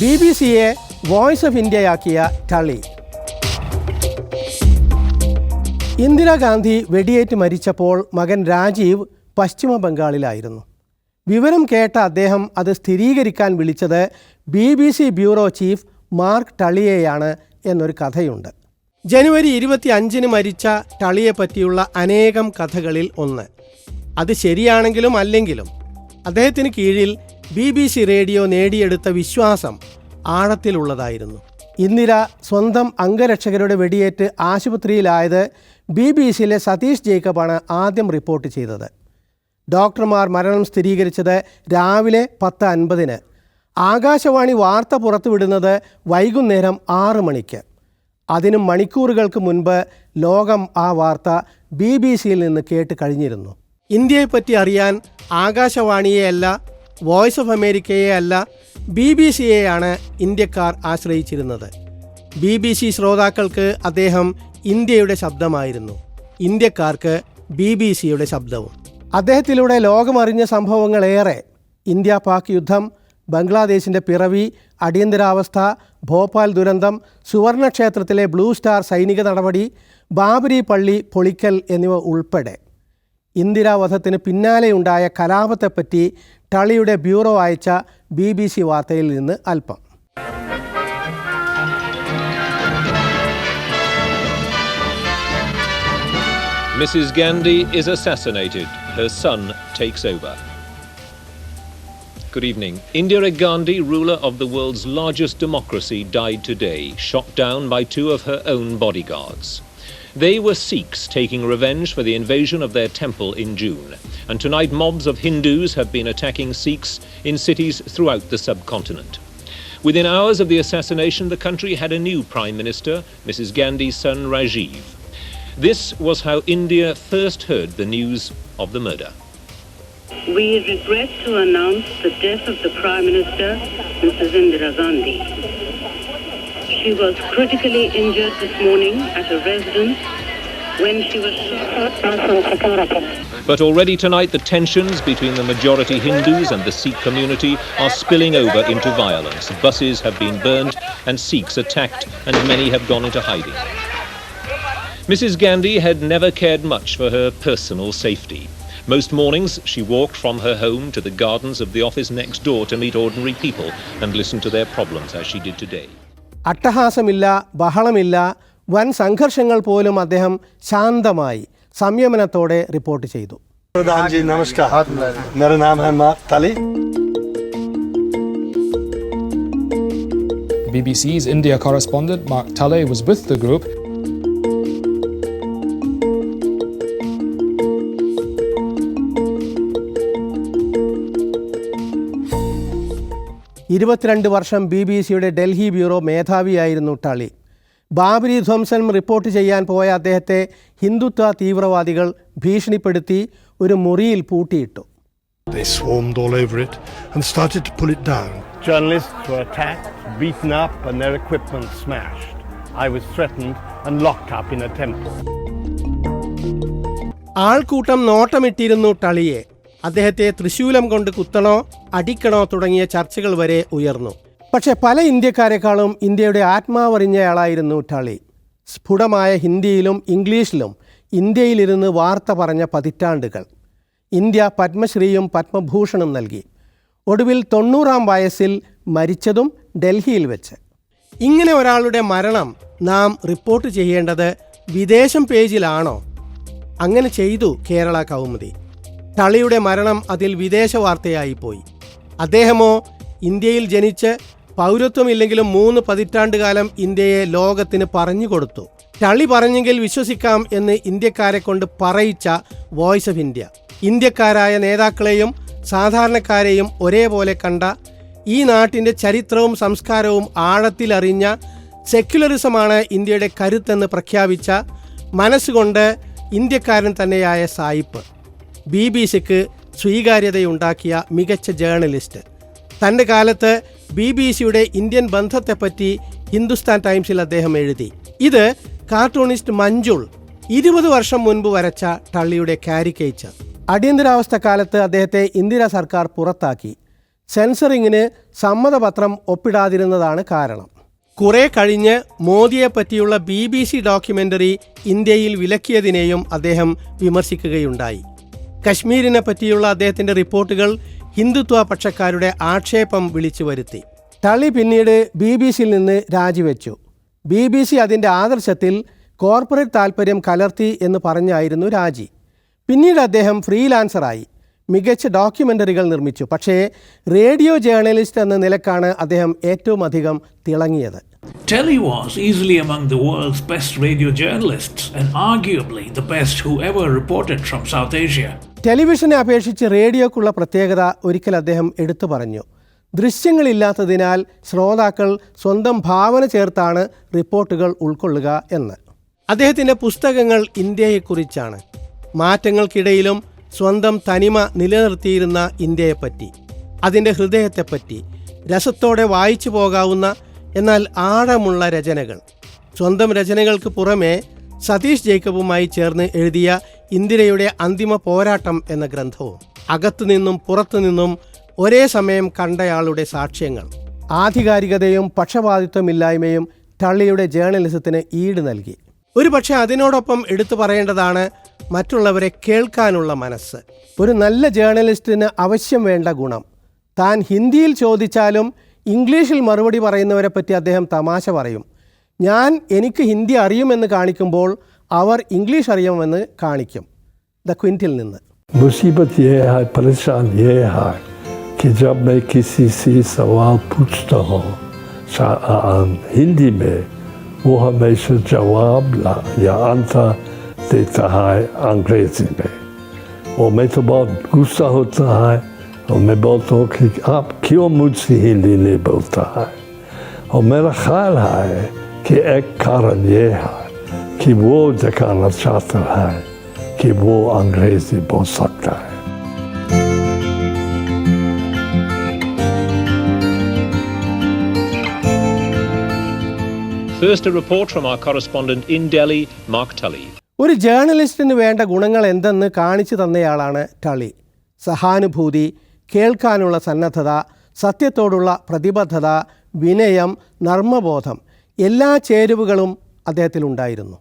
B B സിയെ voice of ഇന്ത്യയാക്കിയ Tully. Indira Gandhi വെടിയേറ്റ് മരിച്ചപ്പോൾ മകൻ രാജീവ് പശ്ചിമ ബംഗാളിലായിരുന്നു. വിവരം കേട്ട അദ്ദേഹം അത് സ്ഥിരീകരിക്കാൻ വിളിച്ചത് B B C bureau chief Mark ടളിയെയാണ് എന്നൊരു കഥയുണ്ട്. ജനുവരി ഇരുപത്തി അഞ്ചിന് മരിച്ച ടളിയെ പറ്റിയുള്ള അനേകം കഥകളിൽ ഒന്ന്. അത് ശരിയാണെങ്കിലും അല്ലെങ്കിലും അദ്ദേഹത്തിന് കീഴിൽ ബി ബി സി റേഡിയോ നേടിയെടുത്ത വിശ്വാസം ആഴത്തിലുള്ളതായിരുന്നു. ഇന്ദിര സ്വന്തം അംഗരക്ഷകരുടെ വെടിയേറ്റ് ആശുപത്രിയിലായത് ബി ബി സിയിലെ സതീഷ് ജേക്കബാണ് ആദ്യം റിപ്പോർട്ട് ചെയ്തത്. ഡോക്ടർമാർ മരണം സ്ഥിരീകരിച്ചത് രാവിലെ പത്ത് അൻപതിന് ആകാശവാണി വാർത്ത പുറത്തുവിടുന്നത് വൈകുന്നേരം ആറ് മണിക്ക്. അതിനും മണിക്കൂറുകൾക്ക് മുൻപ് ലോകം ആ വാർത്ത ബി ബി സിയിൽ നിന്ന് കേട്ട് കഴിഞ്ഞിരുന്നു. ഇന്ത്യയെപ്പറ്റി അറിയാൻ ആകാശവാണിയെയല്ല വോയിസ് ഓഫ് അമേരിക്കയെ അല്ല ബി ബി സിയെയാണ് ഇന്ത്യക്കാർ ആശ്രയിച്ചിരുന്നത്. ബി ബി സി ശ്രോതാക്കൾക്ക് അദ്ദേഹം ഇന്ത്യയുടെ ശബ്ദമായിരുന്നു. ഇന്ത്യക്കാർക്ക് ബി ബി സിയുടെ ശബ്ദവും. അദ്ദേഹത്തിലൂടെ ലോകമറിഞ്ഞ സംഭവങ്ങളേറെ. ഇന്ത്യ പാക് യുദ്ധം ബംഗ്ലാദേശിന്റെ പിറവി അടിയന്തരാവസ്ഥ ഭോപ്പാൽ ദുരന്തം സുവർണക്ഷേത്രത്തിലെ ബ്ലൂ സ്റ്റാർ സൈനിക നടപടി ബാബരി പള്ളി പൊളിക്കൽ എന്നിവ ഉൾപ്പെടെ. ഇന്ദിരാവധത്തിന് പിന്നാലെയുണ്ടായ കലാപത്തെപ്പറ്റി ടളിയുടെ ബ്യൂറോ അയച്ച ബി ബി സി വാർത്തയിൽ നിന്ന് അല്പം Mrs. Gandhi is assassinated. Her son takes over. Good evening. Indira Gandhi, ruler of the world's largest democracy, died today, shot down by two of her own bodyguards. They were Sikhs taking revenge for the invasion of their temple in June. And tonight, mobs of Hindus have been attacking Sikhs in cities throughout the subcontinent. Within hours of the assassination, the country had a new Prime Minister, Mrs. Gandhi's son Rajiv. This was how India first heard the news of the murder. We regret to announce the death of the Prime Minister, Mrs. Indira Gandhi. She was critically injured this morning at a residence when she was shot. But already tonight, the tensions between the majority Hindus and the Sikh community are spilling over into violence. Buses have been burned and Sikhs attacked, and many have gone into hiding. Mrs. Gandhi had never cared much for her personal safety. Most mornings, she walked from her home to the gardens of the office next door to meet ordinary people and listen to their problems as she did today. അട്ടഹാസമില്ല ബഹളമില്ല വൻ സംഘർഷങ്ങൾ പോലും അദ്ദേഹം ശാന്തമായി സംയമനത്തോടെ report ചെയ്തു प्रधान जी नमस्कार मेरा नाम है मार्क तली BBC's India correspondent Mark Tully was with the group ഇരുപത്തിരണ്ട് വർഷം ബി ബി സിയുടെ ഡൽഹി ബ്യൂറോ മേധാവിയായിരുന്നു ടളി ബാബരി ധ്വംസനം റിപ്പോർട്ട് ചെയ്യാൻ പോയ അദ്ദേഹത്തെ ഹിന്ദുത്വ തീവ്രവാദികൾ ഭീഷണിപ്പെടുത്തി ഒരു മുറിയിൽ പൂട്ടിയിട്ടു They swarmed all over it and started to pull it down. Journalists were attacked, beaten up, and their equipment smashed. I was threatened and locked up in a temple. ആൾക്കൂട്ടം നോട്ടമിട്ടിരുന്നു ടളിയെ അദ്ദേഹത്തെ തൃശൂലം കൊണ്ട് കുത്തണോ അടിക്കണോ തുടങ്ങിയ ചർച്ചകൾ വരെ ഉയർന്നു. പക്ഷേ പല ഇന്ത്യക്കാരെക്കാളും ഇന്ത്യയുടെ ആത്മാവറിഞ്ഞയാളായിരുന്നു ടളി. സ്ഫുടമായ ഹിന്ദിയിലും ഇംഗ്ലീഷിലും ഇന്ത്യയിലിരുന്ന് വാർത്ത പറഞ്ഞ പതിറ്റാണ്ടുകൾ. ഇന്ത്യ പത്മശ്രീയും പത്മഭൂഷണും നൽകി. ഒടുവിൽ തൊണ്ണൂറാം വയസ്സിൽ മരിച്ചതും ഡൽഹിയിൽ വെച്ച്. ഇങ്ങനെ ഒരാളുടെ മരണം നാം റിപ്പോർട്ട് ചെയ്യേണ്ടത് വിദേശം പേജിലാണോ? അങ്ങനെ ചെയ്തു കേരള കൗമുദി. തളിയുടെ മരണം അതിൽ വിദേശ വാർത്തയായിപ്പോയി അദ്ദേഹമോ ഇന്ത്യയിൽ ജനിച്ച് പൗരത്വമില്ലെങ്കിലും മൂന്ന് പതിറ്റാണ്ട് കാലം ഇന്ത്യയെ ലോകത്തിന് പറഞ്ഞു കൊടുത്തു. തള്ളി പറഞ്ഞെങ്കിൽ വിശ്വസിക്കാം എന്ന് ഇന്ത്യക്കാരെ കൊണ്ട് പറയിച്ച വോയിസ് ഓഫ് ഇന്ത്യ ഇന്ത്യക്കാരായ നേതാക്കളെയും സാധാരണക്കാരെയും ഒരേപോലെ കണ്ട ഈ നാട്ടിന്റെ ചരിത്രവും സംസ്കാരവും ആഴത്തിലറിഞ്ഞ സെക്യുലറിസമാണ് ഇന്ത്യയുടെ കരുത്തെന്ന് പ്രഖ്യാപിച്ച മനസ്സുകൊണ്ട് ഇന്ത്യക്കാരൻ തന്നെയായ സായിപ്പ്. ബി ബി സിക്ക് സ്വീകാര്യതയുണ്ടാക്കിയ മികച്ച ജേർണലിസ്റ്റ് തന്റെ കാലത്ത് ബി ബി സിയുടെ ഇന്ത്യൻ ബന്ധത്തെപ്പറ്റി ഹിന്ദുസ്ഥാൻ ടൈംസിൽ അദ്ദേഹം എഴുതി. ഇത് കാർട്ടൂണിസ്റ്റ് മഞ്ജുൾ ഇരുപത് വർഷം മുൻപ് വരച്ച ടള്ളിയുടെ കാരിക്കേച്ചർ അടിയന്തരാവസ്ഥ കാലത്ത് അദ്ദേഹത്തെ ഇന്ദിര സർക്കാർ പുറത്താക്കി. സെൻസറിങ്ങിന് സമ്മതപത്രം ഒപ്പിടാതിരുന്നതാണ് കാരണം. കുറെ കഴിഞ്ഞ് മോദിയെ പറ്റിയുള്ള ബി ബി സി ഡോക്യുമെന്ററി ഇന്ത്യയിൽ വിലക്കിയതിനെയും അദ്ദേഹം വിമർശിക്കുകയുണ്ടായി. കശ്മീരിനെ പറ്റിയുള്ള അദ്ദേഹത്തിന്റെ റിപ്പോർട്ടുകൾ ഹിന്ദുത്വ പക്ഷക്കാരുടെ ആക്ഷേപം വിളിച്ചു വരുത്തി തളി പിന്നീട് ബി ബി സിയിൽ നിന്ന് രാജിവെച്ചു. ബി ബി സി അതിന്റെ ആദർശത്തിൽ കോർപ്പറേറ്റ് താൽപ്പര്യം കലർത്തി എന്ന് പറഞ്ഞായിരുന്നു രാജി. പിന്നീട് അദ്ദേഹം ഫ്രീലാൻസറായി. മികച്ച ഡോക്യുമെന്ററികൾ നിർമ്മിച്ചു. പക്ഷേ റേഡിയോ ജേർണലിസ്റ്റ് എന്ന നിലക്കാണ് അദ്ദേഹം ഏറ്റവും അധികം തിളങ്ങിയത്. Telly was easily among the world's best radio journalists and arguably the best who ever reported from South Asia. ടെലിവിഷനെ അപേക്ഷിച്ച് റേഡിയോക്കുള്ള പ്രത്യേകത ഒരിക്കൽ അദ്ദേഹം എടുത്തു പറഞ്ഞു. ദൃശ്യങ്ങളില്ലാത്തതിനാൽ ശ്രോതാക്കൾ സ്വന്തം ഭാവന ചേർത്താണ് റിപ്പോർട്ടുകൾ ഉൾക്കൊള്ളുക എന്ന്. അദ്ദേഹത്തിന്റെ പുസ്തകങ്ങൾ ഇന്ത്യയെക്കുറിച്ചാണ്. മാറ്റങ്ങൾക്കിടയിലും സ്വന്തം തനിമ നിലനിർത്തിയിരുന്ന ഇന്ത്യയെപ്പറ്റി അതിന്റെ ഹൃദയത്തെപ്പറ്റി രസത്തോടെ വായിച്ചു പോകാവുന്ന എന്നാൽ ആഴമുള്ള രചനകൾ. സ്വന്തം രചനകൾക്ക് പുറമെ സതീഷ് ജേക്കബുമായി ചേർന്ന് എഴുതിയ ഇന്ദിരയുടെ അന്തിമ പോരാട്ടം എന്ന ഗ്രന്ഥവും അകത്തുനിന്നും പുറത്തുനിന്നും ഒരേ സമയം കണ്ടയാളുടെ സാക്ഷ്യങ്ങൾ. ആധികാരികതയും പക്ഷപാതിത്വമില്ലായ്മയും തള്ളിയുടെ ജേർണലിസത്തിന് ഈട് നൽകി. ഒരു പക്ഷേ അതിനോടൊപ്പം എടുത്തു പറയേണ്ടതാണ് മറ്റുള്ളവരെ കേൾക്കാനുള്ള മനസ്സ്. ഒരു നല്ല ജേർണലിസ്റ്റിന് ആവശ്യം വേണ്ട ഗുണം. താൻ ഹിന്ദിയിൽ ചോദിച്ചാലും ഇംഗ്ലീഷിൽ മറുപടി പറയുന്നവരെ പറ്റി അദ്ദേഹം തമാശ പറയും. ഞാൻ എനിക്ക് ഹിന്ദി അറിയുമെന്ന് കാണിക്കുമ്പോൾ അവർ ഇംഗ്ലീഷ് അറിയുമെന്ന് കാണിക്കും ദ ക്വിൻറ്റിൽ നിന്ന് मुसीबत ये है परेशान ये है कि जब मैं किसी से सवाल पूछता हूँ सा- आ- आ- हिंदी में वो हमेशा जवाब ला या आंसर देता है अंग्रेजी में और मैं तो बहुत गुस्सा होता है और मैं बोलता हूँ कि आप क्यों मुझसे हिंदी नहीं बोलता है और मेरा ख्याल है कि एक कारण ये है कि वो दिखाना चाहता है कि वो अंग्रेजी बोल सकता है First, a report from our correspondent in Delhi, Mark Tully. ഒരു ജേർണലിസ്റ്റിന് വേണ്ട ഗുണങ്ങൾ എന്തെന്ന് കാണിച്ചു തന്നയാളാണ് ടളി സഹാനുഭൂതി കേൾക്കാനുള്ള സന്നദ്ധത സത്യത്തോടുള്ള പ്രതിബദ്ധത വിനയം നർമ്മബോധം എല്ലാ ചേരുവകളും അദ്ദേഹത്തിലുണ്ടായിരുന്നു